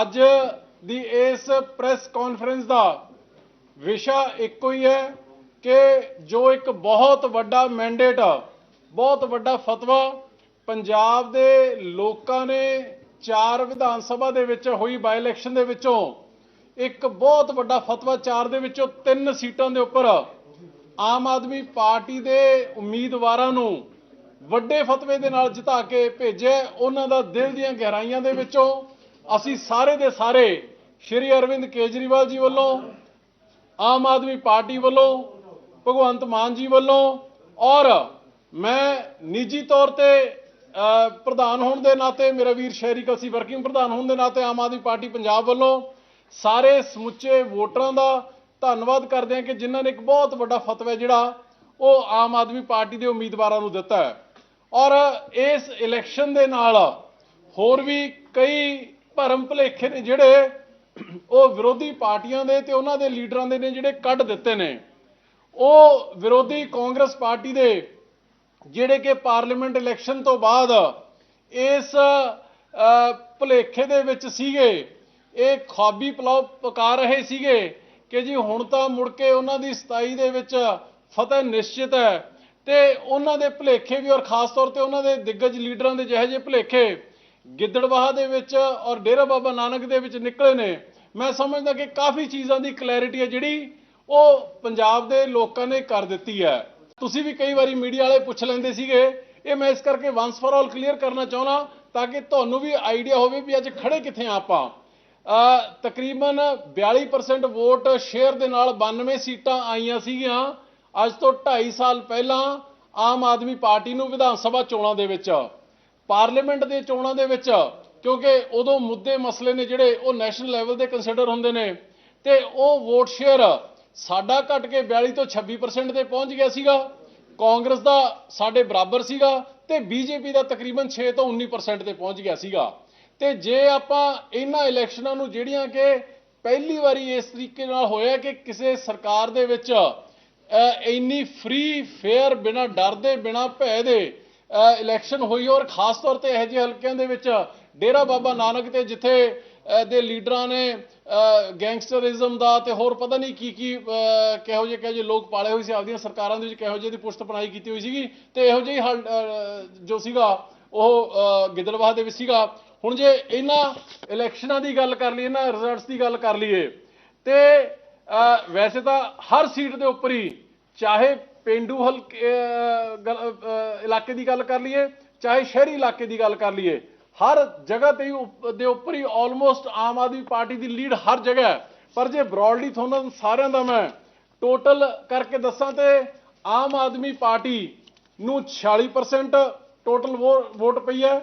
ਅੱਜ ਦੀ ਇਸ press conference ਦਾ ਵਿਸ਼ਾ ਇੱਕੋ ਹੀ ਹੈ ਕਿ ਜੋ ਇੱਕ ਬਹੁਤ ਵੱਡਾ ਮੈਂਡੇਟ ਬਹੁਤ ਵੱਡਾ ਫਤਵਾ ਪੰਜਾਬ ਦੇ ਲੋਕਾਂ ਨੇ ਚਾਰ ਵਿਧਾਨ ਸਭਾ ਦੇ ਵਿੱਚ ਹੋਈ ਬਾਈ ਇਲੈਕਸ਼ਨ ਦੇ ਵਿੱਚੋਂ ਇੱਕ ਬਹੁਤ ਵੱਡਾ ਫਤਵਾ ਚਾਰ ਦੇ ਵਿੱਚੋਂ ਤਿੰਨ ਸੀਟਾਂ ਦੇ ਉੱਪਰ ਆਮ ਆਦਮੀ ਪਾਰਟੀ ਦੇ ਉਮੀਦਵਾਰਾਂ ਨੂੰ ਵੱਡੇ ਫਤਵੇ ਦੇ ਨਾਲ ਜਿਤਾ ਕੇ ਭੇਜਿਆ। ਉਹਨਾਂ ਦਾ ਦਿਲ ਦੀਆਂ ਗਹਿਰਾਈਆਂ ਦੇ ਵਿੱਚੋਂ ਅਸੀਂ ਸਾਰੇ ਦੇ ਸਾਰੇ ਸ਼੍ਰੀ ਅਰਵਿੰਦ ਕੇਜਰੀਵਾਲ ਜੀ ਵੱਲੋਂ, ਆਮ ਆਦਮੀ ਪਾਰਟੀ ਵੱਲੋਂ, ਭਗਵੰਤ ਮਾਨ ਜੀ ਵੱਲੋਂ ਔਰ ਮੈਂ ਨਿੱਜੀ ਤੌਰ ਤੇ ਪ੍ਰਧਾਨ ਹੋਣ ਦੇ ਨਾਤੇ, ਮੇਰਾ ਵੀਰ ਸ਼ਹਿਰੀ ਕਲਸੀ ਵਰਕਿੰਗ ਪ੍ਰਧਾਨ ਹੋਣ ਦੇ ਨਾਤੇ ਆਮ ਆਦਮੀ ਪਾਰਟੀ ਪੰਜਾਬ ਵੱਲੋਂ ਸਾਰੇ ਸਮੁੱਚੇ ਵੋਟਰਾਂ ਦਾ ਧੰਨਵਾਦ ਕਰਦੇ ਹਾਂ ਕਿ ਜਿਨ੍ਹਾਂ ਨੇ ਇੱਕ ਬਹੁਤ ਵੱਡਾ ਫਤਵਾ ਜਿਹੜਾ ਉਹ ਆਮ ਆਦਮੀ ਪਾਰਟੀ ਦੇ ਉਮੀਦਵਾਰਾਂ ਨੂੰ ਦਿੱਤਾ ਹੈ। ਔਰ ਇਸ ਇਲੈਕਸ਼ਨ ਦੇ ਨਾਲ ਹੋਰ ਵੀ ਕਈ ਭਰਮ ਭੁਲੇਖੇ ਨੇ ਜਿਹੜੇ ਉਹ ਵਿਰੋਧੀ ਪਾਰਟੀਆਂ ਦੇ ਤੇ ਉਹਨਾਂ ਦੇ ਲੀਡਰਾਂ ਦੇ ਨੇ ਜਿਹੜੇ ਕੱਢ ਦਿੱਤੇ ਨੇ। ਉਹ ਵਿਰੋਧੀ ਕਾਂਗਰਸ ਪਾਰਟੀ ਦੇ ਜਿਹੜੇ ਕਿ ਪਾਰਲੀਮੈਂਟ ਇਲੈਕਸ਼ਨ ਤੋਂ ਬਾਅਦ ਇਸ ਅ, ਭੁਲੇਖੇ ਦੇ ਵਿੱਚ ਸੀਗੇ ਇਹ ਖਾਬੀ ਪਲਾਉ ਪਕਾ ਰਹੇ ਸੀਗੇ ਕਿ ਜੀ ਹੁਣ ਤਾਂ ਮੁੜ ਕੇ ਉਹਨਾਂ ਦੀ 27 ਦੇ ਵਿੱਚ ਫਤਿਹ ਨਿਸ਼ਚਿਤ ਹੈ ਤੇ ਉਹਨਾਂ ਦੇ ਭੁਲੇਖੇ ਵੀ ਔਰ ਖਾਸ ਤੌਰ ਤੇ ਉਹਨਾਂ ਦੇ ਦਿੱਗਜ ਲੀਡਰਾਂ ਦੇ ਜਿਹੇ ਜਿਹੇ ਭੁਲੇਖੇ ਗਿੱਦੜਵਾਹ ਦੇ ਵਿੱਚ ਔਰ ਡੇਰਾ ਬਾਬਾ ਨਾਨਕ ਦੇ ਵਿੱਚ ਨਿਕਲੇ ਨੇ। ਮੈਂ ਸਮਝਦਾ ਕਿ ਕਾਫੀ ਚੀਜ਼ਾਂ ਦੀ ਕਲੈਰਿਟੀ ਹੈ ਜਿਹੜੀ ਉਹ ਪੰਜਾਬ ਦੇ ਲੋਕਾਂ ਨੇ ਕਰ ਦਿੱਤੀ ਹੈ। ਤੁਸੀਂ ਵੀ ਕਈ ਵਾਰੀ ਮੀਡੀਆ ਵਾਲੇ ਪੁੱਛ ਲੈਂਦੇ ਸੀਗੇ, ਇਹ ਮੈਂ ਇਸ ਕਰਕੇ ਵਾਂਸ ਫॉर ਆਲ ਕਲੀਅਰ ਕਰਨਾ ਚਾਹੁੰਦਾ ਤਾਂ ਕਿ ਤੁਹਾਨੂੰ ਵੀ ਆਈਡੀਆ ਹੋਵੇ ਵੀ ਅੱਜ ਖੜੇ ਕਿੱਥੇ ਆ ਆਪਾਂ। ਤਕਰੀਬਨ 42% ਵੋਟ ਸ਼ੇਅਰ ਦੇ ਨਾਲ 92 ਸੀਟਾਂ ਆਈਆਂ ਸੀਗੀਆਂ। ਅੱਜ ਤੋਂ 2.5 ਸਾਲ ਪਹਿਲਾਂ ਆਮ ਆਦਮੀ ਪਾਰਟੀ ਨੂੰ ਵਿਧਾਨ ਸਭਾ ਚੋਣਾਂ ਦੇ ਵਿੱਚ। ਪਾਰਲੀਮੈਂਟ ਦੇ ਚੋਣਾਂ ਦੇ ਵਿੱਚ, ਕਿਉਂਕਿ ਉਦੋਂ ਮੁੱਦੇ ਮਸਲੇ ਨੇ ਜਿਹੜੇ ਉਹ ਨੈਸ਼ਨਲ ਲੈਵਲ ਦੇ ਕੰਸੀਡਰ ਹੁੰਦੇ ਨੇ, ਤੇ ਉਹ ਵੋਟ ਸ਼ੇਅਰ ਸਾਡਾ ਘਟ ਕੇ 42 ਤੋਂ 26% ਤੇ ਪਹੁੰਚ ਗਿਆ ਸੀਗਾ, ਕਾਂਗਰਸ ਦਾ ਸਾਡੇ ਬਰਾਬਰ ਸੀਗਾ, ਤੇ ਬੀਜੇਪੀ ਦਾ ਤਕਰੀਬਨ 6 ਤੋਂ 19% ਤੇ ਪਹੁੰਚ ਗਿਆ ਸੀਗਾ। ਤੇ ਜੇ ਆਪਾਂ ਇਹਨਾਂ ਇਲੈਕਸ਼ਨਾਂ ਨੂੰ ਜਿਹੜੀਆਂ ਕਿ ਪਹਿਲੀ ਵਾਰੀ ਇਸ ਤਰੀਕੇ ਨਾਲ ਹੋਇਆ ਕਿ ਕਿਸੇ ਸਰਕਾਰ ਦੇ ਵਿੱਚ ਇੰਨੀ ਫ੍ਰੀ ਫੇਅਰ ਬਿਨਾ ਡਰ ਦੇ ਬਿਨਾ ਭੈ ਦੇ ਇਲੈਕਸ਼ਨ ਹੋਈ ਔਰ ਖਾਸ ਤੌਰ ਤੇ ਇਹੋ ਜਿਹੇ ਹਲਕਿਆਂ ਦੇ ਵਿੱਚ ਡੇਰਾ ਬਾਬਾ ਨਾਨਕ ਤੇ ਜਿੱਥੇ ਦੇ ਲੀਡਰਾਂ ਨੇ ਗੈਂਗਸਟਰਿਜ਼ਮ ਦਾ ਤੇ ਹੋਰ ਪਤਾ ਨਹੀਂ ਕੀ ਕੀ ਕਿਹੋ ਜਿਹੇ ਕਿਹੋ ਜਿਹੇ ਲੋਕ ਪਾਲੇ ਹੋਏ ਸੀ, ਆਪਦੀਆਂ ਸਰਕਾਰਾਂ ਦੇ ਵਿੱਚ ਕਿਹੋ ਜਿਹੇ ਦੀ ਪੁਸ਼ਤ ਪਨਾਈ ਕੀਤੀ ਹੋਈ ਸੀਗੀ ਤੇ ਇਹੋ ਜਿਹੀ ਹਲ- ਜੋ ਸੀਗਾ, ਉਹ ਗਿੱਦੜਵਾਹ ਦੇ ਵਿੱਚ ਸੀਗਾ। ਹੁਣ ਜੇ ਇਹਨਾਂ ਇਲੈਕਸ਼ਨਾਂ ਦੀ ਗੱਲ ਕਰ ਲਈਏ, ਇਹਨਾਂ ਰਿਜ਼ਲਟਸ ਦੀ ਗੱਲ ਕਰ ਲਈਏ, ਤੇ ਵੈਸੇ ਤਾਂ ਹਰ ਸੀਟ ਦੇ ਉੱਪਰ ਹੀ, ਚਾਹੇ ਪਿੰਡੂ ਹਲਕੇ ਅ, ਗੱਲ- ਇਲਾਕੇ ਦੀ ਗੱਲ ਕਰ ਲਈਏ ਚਾਹੇ ਸ਼ਹਿਰੀ ਇਲਾਕੇ ਦੀ ਗੱਲ ਕਰ ਲਈਏ ਹਰ ਜਗ੍ਹਾ ਤੇ ਹੀ ਉਪ- ਦੇ ਉੱਪਰ ਹੀ ਆਲਮੋਸਟ ਆਮ ਆਦਮੀ ਪਾਰਟੀ ਦੀ ਲੀਡ ਹਰ ਜਗ੍ਹਾ ਹੈ। ਪਰ ਜੇ ਬ੍ਰੌਡਲੀ ਤੁਹਾਨੂੰ ਸਾਰਿਆਂ ਦਾ ਮੈਂ ਟੋਟਲ ਕਰਕੇ ਦੱਸਾਂ ਤੇ ਆਮ ਆਦਮੀ ਪਾਰਟੀ ਨੂੰ 46% ਟੋਟਲ ਵੋਟ ਪਈ ਹੈ।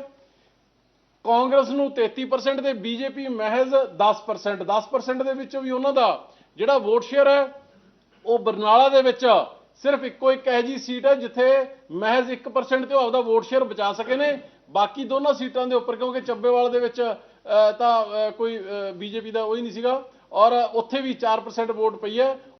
ਕਾਂਗਰਸ ਨੂੰ 33% ਤੇ ਬੀਜੇਪੀ ਮਹਿਜ਼ 10% 10% ਦੇ ਵਿੱਚੋਂ ਵੀ ਉਹਨਾਂ ਦਾ ਜਿਹੜਾ ਵੋਟ ਸ਼ੇਅਰ ਹੈ ਉਹ ਬਰਨਾਲਾ ਦੇ ਵਿੱਚ ਸਿਰਫ ਇੱਕੋ ਇੱਕ ਇਹੋ ਜਿਹੀ ਸੀਟ ਹੈ ਜਿੱਥੇ ਮਹਿਜ਼ 1% ਤੇ ਉਹ ਆਪਦਾ ਵੋਟ ਸ਼ੇਅਰ ਬਚਾ ਸਕੇ ਨੇ। ਬਾਕੀ ਦੋਨਾਂ ਸੀਟਾਂ ਦੇ ਉੱਪਰ ਕਿਉਂਕਿ ਚੱਬੇਵਾਲ ਦੇ ਵਿੱਚ ਅਹ, ਤਾਂ ਅਹ, ਕੋਈ ਬੀਜੇਪੀ ਦਾ ਉਹ ਹੀ ਨਹੀਂ ਸੀਗਾ। ਔਰ ਉੱਥੇ ਵੀ 4% ਵੋਟ ਪਈ ਹੈ।